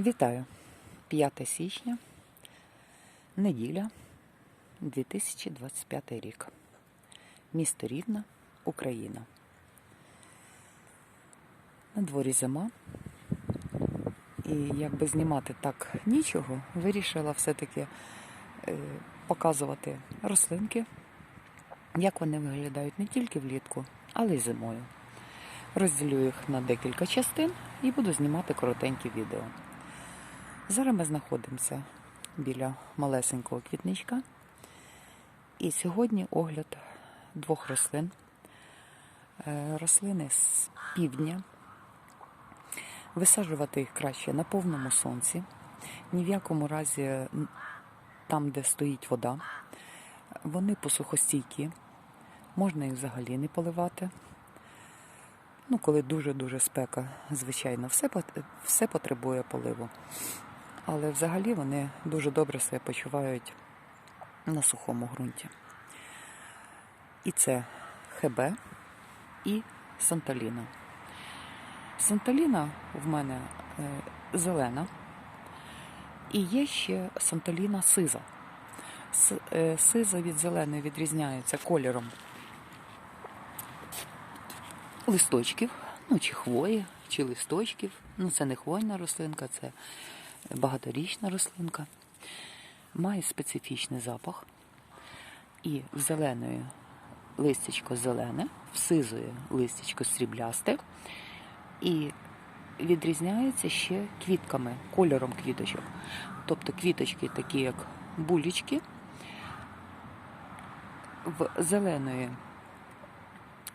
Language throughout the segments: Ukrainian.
Вітаю! 5 січня, неділя, 2025 рік. Місто Рівна, Україна. На дворі зима. І якби знімати так нічого, вирішила все-таки е, показувати рослинки, як вони виглядають не тільки влітку, але й зимою. Розділю їх на декілька частин і буду знімати коротенькі відео. Зараз ми знаходимося біля малесенького квітничка. І сьогодні огляд двох рослин. Е, Рослини з півдня. Висаджувати їх краще на повному сонці. Ні в якому разі там, де стоїть вода. Вони посухостійкі, можна їх взагалі не поливати. Ну, коли дуже-дуже спека, звичайно, все, все потребує поливу. Але взагалі вони дуже добре себе почувають на сухому ґрунті. І це ХБ і Санталіна. Санталіна в мене е, зелена. І є ще Санталіна сиза. Е, Сиза від зеленої відрізняється кольором листочків, ну чи хвої, чи листочків. Ну, це не хвойна рослинка, це багаторічна рослинка. Має специфічний запах. І в зеленої листячко зелене, в сизої листячко сріблясте. І відрізняється ще квітками, кольором квіточок. Тобто квіточки такі, як булічки, в зеленої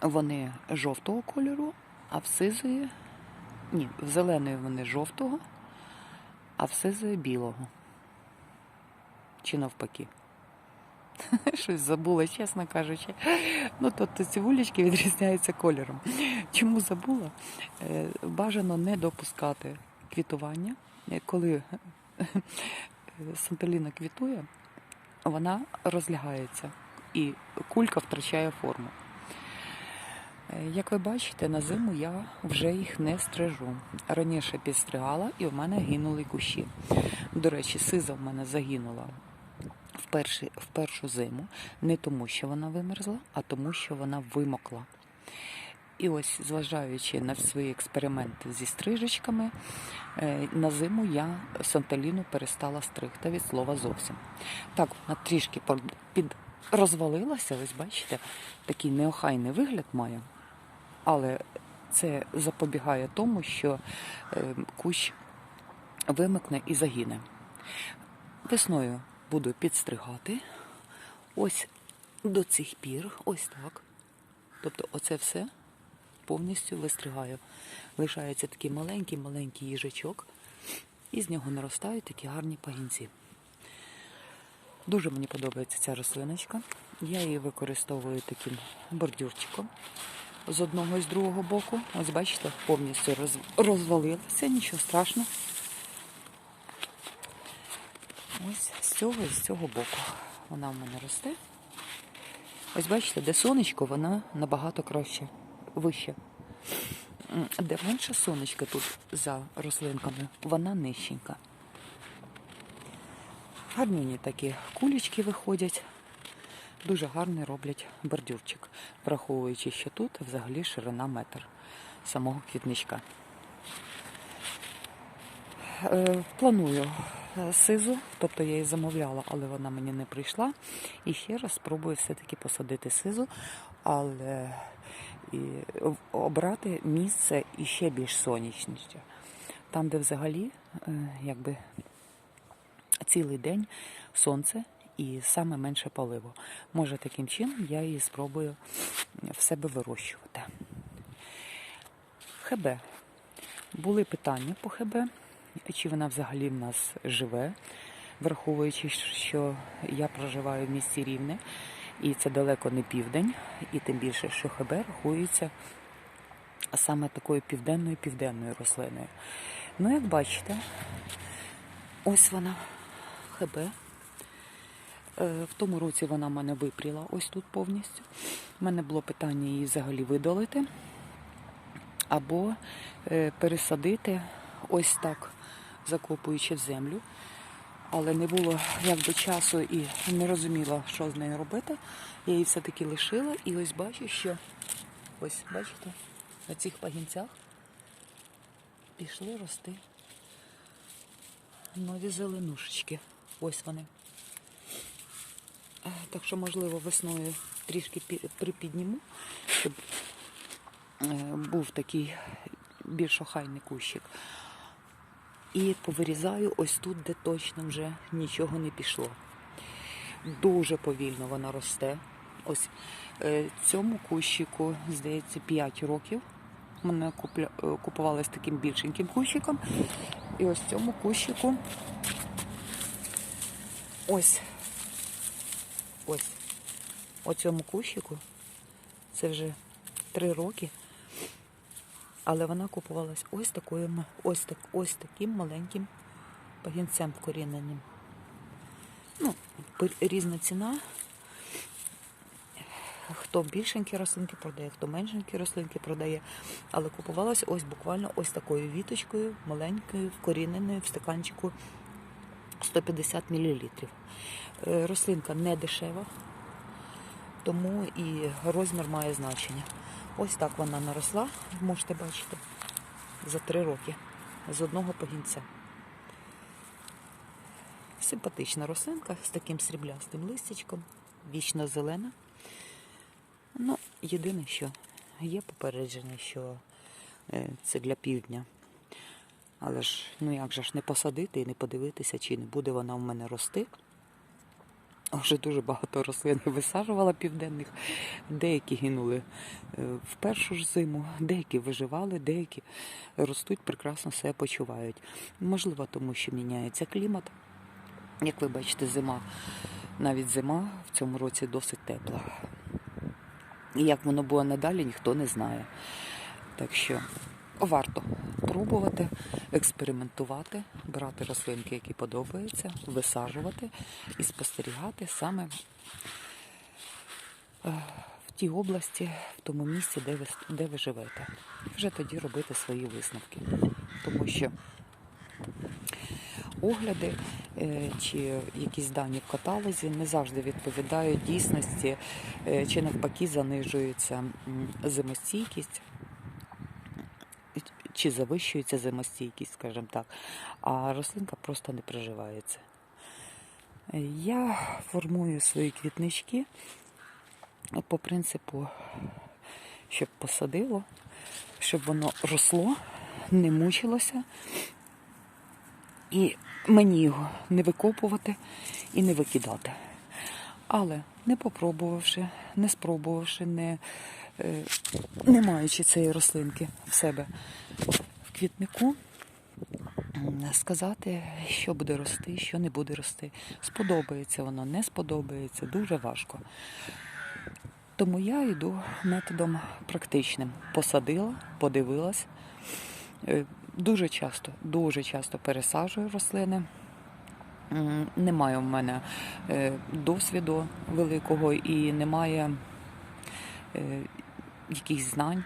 вони жовтого кольору, а в сизої ні, в зеленої вони жовтого, а в сизої білого. Чи навпаки. Щось забула, чесно кажучи. Ну, тобто ці вулички відрізняються кольором. Чому забула? Е, Бажано не допускати квітування. Е, Коли Санталіна квітує, вона розлягається і кулька втрачає форму. Е, Як ви бачите, на зиму я вже їх не стрижу. Раніше підстригала і в мене гинули кущі. До речі, сиза в мене загинула в, перші, в першу зиму не тому, що вона вимерзла, а тому, що вона вимокла. І ось, зважаючи на свої експерименти зі стрижечками, е, на зиму я Санталіну перестала стригти від слова зовсім. Так, вона трішки під розвалилася, ось бачите, такий неохайний вигляд має. Але це запобігає тому, що е, кущ вимикне і загине. Весною буду підстригати. Ось до цих пір, ось так. Тобто оце все повністю вистригаю. Лишається такий маленький-маленький їжачок, і з нього наростають такі гарні пагінці. Дуже мені подобається ця рослиночка. Я її використовую таким бордюрчиком з одного і з другого боку. Ось бачите, повністю роз... розвалилася, нічого страшного. Ось з цього і з цього боку вона в мене росте. Ось бачите, де сонечко, вона набагато краще, вище. Де менше сонечка тут за рослинками, вона нижченька. Гарні такі кулечки виходять. Дуже гарний роблять бордюрчик, враховуючи, що тут взагалі ширина метр самого квітничка. Е, Планую е, сизу, тобто я її замовляла, але вона мені не прийшла. І ще раз спробую все-таки посадити сизу, але і обрати місце іще більш сонячніше. Там, де взагалі е, якби цілий день сонце і саме менше паливо. Може, таким чином я її спробую в себе вирощувати. ХБ. Були питання по ХБ, чи вона взагалі в нас живе, враховуючи, що я проживаю в місті Рівне, і це далеко не південь, і тим більше, що ХБ рахується саме такою південною південною рослиною. Ну, як бачите, ось вона ХБ. Е, В тому році вона мене випріла ось тут повністю. У мене було питання її взагалі видалити або е, пересадити ось так закопуючи в землю. Але не було якби часу і не розуміла, що з нею робити. Я її все-таки лишила і ось бачу, що ось бачите, на цих пагінцях пішли рости нові зеленушечки. Ось вони. Так що, можливо, весною трішки припідніму, щоб е, був такий більш охайний кущик. І повирізаю ось тут, де точно вже нічого не пішло. Дуже повільно вона росте. Ось е, цьому кущику, здається, 5 років. Мене купували з таким більшеньким кущиком. І ось цьому кущику. Ось. Ось. Оцьому кущику. Це вже 3 роки. Але вона купувалась ось такою, ось, так, ось таким маленьким пагінцем вкоріненим. Ну, різна ціна. Хто більшенькі рослинки продає, хто меншенькі рослинки продає. Але купувалась ось буквально ось такою віточкою, маленькою, вкоріненою в стаканчику 150 мл. Рослинка не дешева, тому і розмір має значення. Ось так вона наросла, можете бачити, за три роки з одного пагінця. Симпатична рослинка з таким сріблястим листячком, вічно зелена. Ну, єдине, що є попередження, що е, це для півдня. Але ж, ну як же ж не посадити і не подивитися, чи не буде вона в мене рости. Вже дуже багато рослин висаджувала південних. Деякі гинули е, в першу ж зиму, деякі виживали, деякі ростуть, прекрасно себе почувають. Можливо, тому що міняється клімат. Як ви бачите, зима, навіть зима в цьому році досить тепла. І як воно буде надалі, ніхто не знає. Так що варто пробувати, експериментувати, брати рослинки, які подобаються, висаджувати і спостерігати саме е, в тій області, в тому місці, де ви, де ви живете. Вже тоді робити свої висновки. Тому що огляди е, чи якісь дані в каталозі не завжди відповідають дійсності, е, чи навпаки занижується зимостійкість, чи завищується зимостійкість, скажімо так, а рослинка просто не приживається. Е, Я формую свої квітнички по принципу, щоб посадило, щоб воно росло, не мучилося, і мені його не викопувати і не викидати. Але не попробувавши, не спробувавши, не, не маючи цієї рослинки в себе в квітнику, сказати, що буде рости, що не буде рости. Сподобається воно, не сподобається, дуже важко. Тому я йду методом практичним. Посадила, подивилась. Е, Дуже часто, дуже часто пересаджую рослини. Немає в мене е, досвіду великого і немає е, якихось знань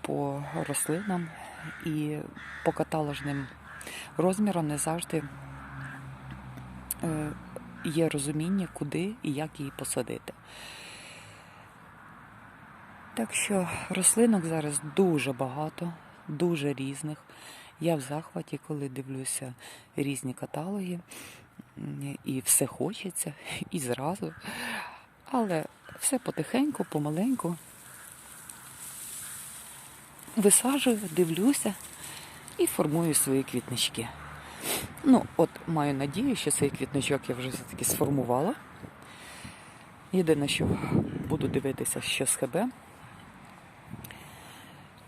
по рослинам і по каталожним розмірам не завжди е, є розуміння, куди і як її посадити. Так що рослинок зараз дуже багато, дуже різних. Я в захваті, коли дивлюся різні каталоги, і все хочеться, і зразу. Але все потихеньку, помаленьку. Висаджую, дивлюся і формую свої квітнички. Ну, от маю надію, що цей квітничок я вже все-таки сформувала. Єдине, що буду дивитися, що з ХБ,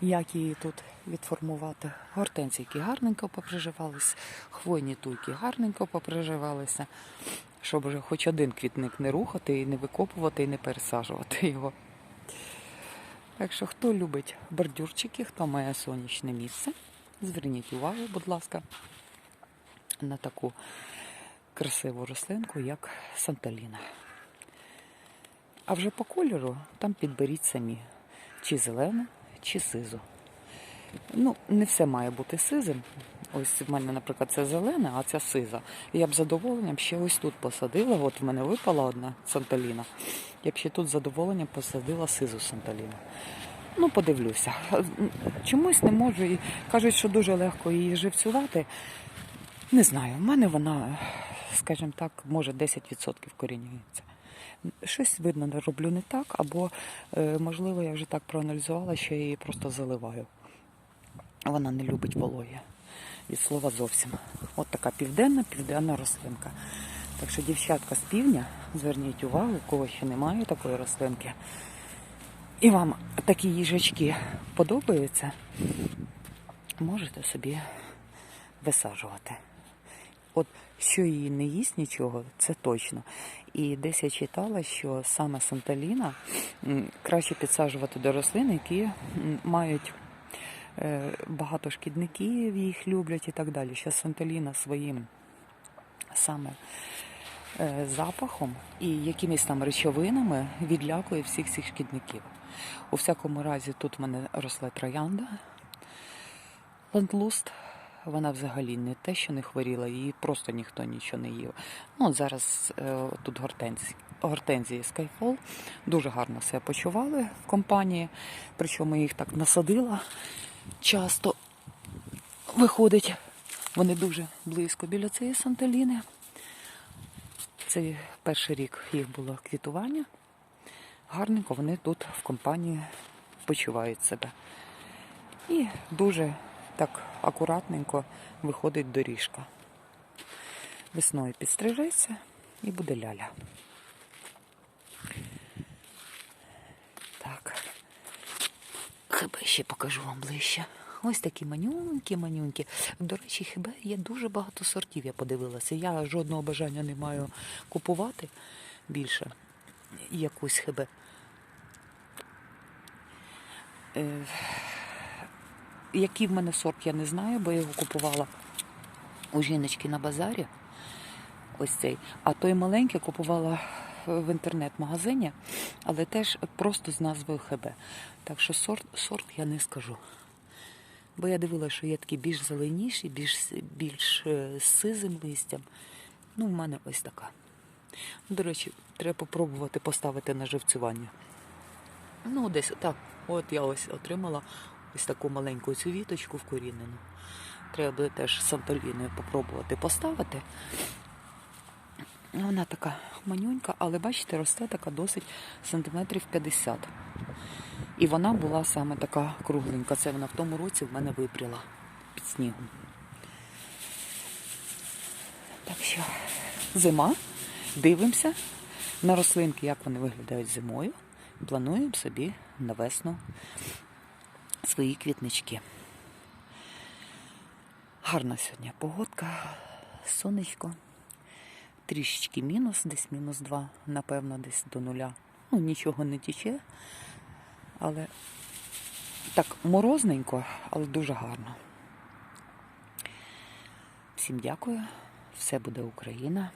як її тут відформувати. Гортензійки гарненько поприживались, хвойні туйки гарненько поприживалися, щоб вже хоч один квітник не рухати, і не викопувати, і не пересаджувати його. Так що, хто любить бордюрчики, хто має сонячне місце, зверніть увагу, будь ласка, на таку красиву рослинку, як Санталіна. А вже по кольору там підберіть самі, чи зелене, чи сизу. Ну, не все має бути сизим. Ось в мене, наприклад, це зелена, а ця сиза. І я б задоволенням ще ось тут посадила. От в мене випала одна Санталіна. Я б ще тут задоволенням посадила сизу Санталіну. Ну, подивлюся. Чомусь не можу. І кажуть, що дуже легко її живцювати. Не знаю, в мене вона, скажімо так, може 10% корінюється. Щось видно, не роблю не так, або, е, можливо, я вже так проаналізувала, що я її просто заливаю. Вона не любить вологі. Від слова зовсім. От така південна, південна рослинка. Так що, дівчатка з півдня, зверніть увагу, у кого ще немає такої рослинки. І вам такі їжачки подобаються, можете собі висаджувати. От що її не їсть нічого, це точно. І десь я читала, що саме Санталіна краще підсаджувати до рослин, які мають багато шкідників, їх люблять і так далі. Що Санталіна своїм саме е, запахом і якимись там речовинами відлякує всіх цих шкідників. У всякому разі, тут в мене росла троянда. Лендлуст, вона взагалі не те, що не хворіла, її просто ніхто нічого не їв. Ну, от зараз е, тут гортензії, гортензії Skyfall дуже гарно себе почували в компанії, причому їх так насадила часто. Виходить, вони дуже близько біля цієї Санталіни. Це перший рік їх було квітування. Гарненько вони тут в компанії почувають себе. І дуже так акуратненько виходить доріжка. Весною підстрижеться і буде ляля. Так. Хіба ще покажу вам ближче. Ось такі манюнькі. До речі, хіба є дуже багато сортів, я подивилася. Я жодного бажання не маю купувати більше якусь хибе. Е, який в мене сорт, я не знаю, бо я його купувала у жіночки на базарі. Ось цей. А той маленький купувала в інтернет-магазині, але теж просто з назвою ХБ. Так що сорт, сорт я не скажу. Бо я дивилася, що є такі більш зеленіші, більш, більш е, сизим листям. Ну, в мене ось така. До речі, треба попробувати поставити на живцювання. Ну, десь так. От я ось отримала ось таку маленьку цю віточку вкорінену. Треба буде теж сантоліною попробувати поставити. Вона така манюнька, але бачите, росте така досить сантиметрів 50. І вона була саме така кругленька. Це вона в тому році в мене випріла під снігом. Так що зима. Дивимося на рослинки, як вони виглядають зимою. Плануємо собі на весну свої квітнички. Гарна сьогодні погодка, сонечко. Трішечки мінус, десь мінус 2, напевно, десь до нуля. Ну, нічого не тіче, але так морозненько, але дуже гарно. Всім дякую. Все буде Україна.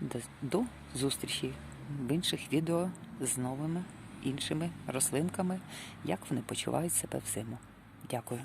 До, до зустрічі в інших відео з новими іншими рослинками, як вони почувають себе взиму. Дякую.